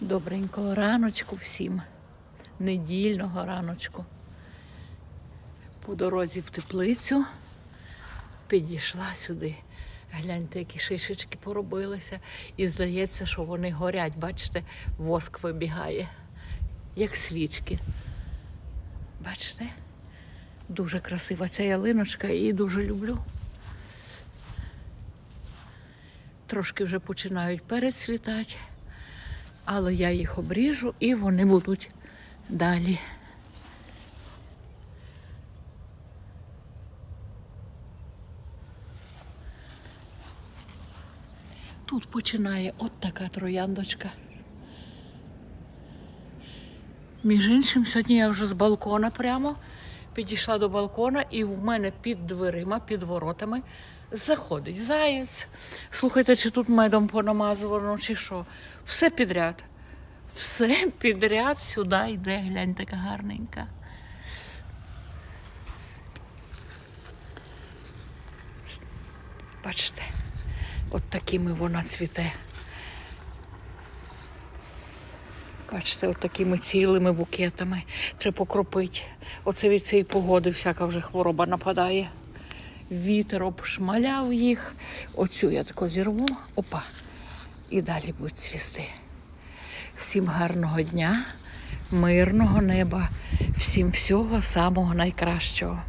Добренького раночку всім. Недільного раночку. По дорозі в теплицю підійшла сюди. Гляньте, які шишечки поробилися. І здається, що вони горять. Бачите, воск вибігає, як свічки. Бачите? Дуже красива ця ялиночка, її дуже люблю. Трошки вже починають перецвітати, але я їх обріжу і вони будуть далі. Тут починає от така трояндочка. Між іншим, сьогодні я вже з балкона прямо підійшла до балкона, і в мене під дверима, під воротами заходить заєць. Слухайте, чи тут медом понамазувано, чи що. Все підряд. Все підряд сюди йде, глянь, така гарненька. Бачите, от такими вона цвіте. Бачите, от такими цілими букетами треба покропити. Оце від цієї погоди всяка вже хвороба нападає. Вітер обшмаляв їх. Оцю я тако зірву. Опа. І далі будуть цвісти. Всім гарного дня, мирного неба, всім всього самого найкращого.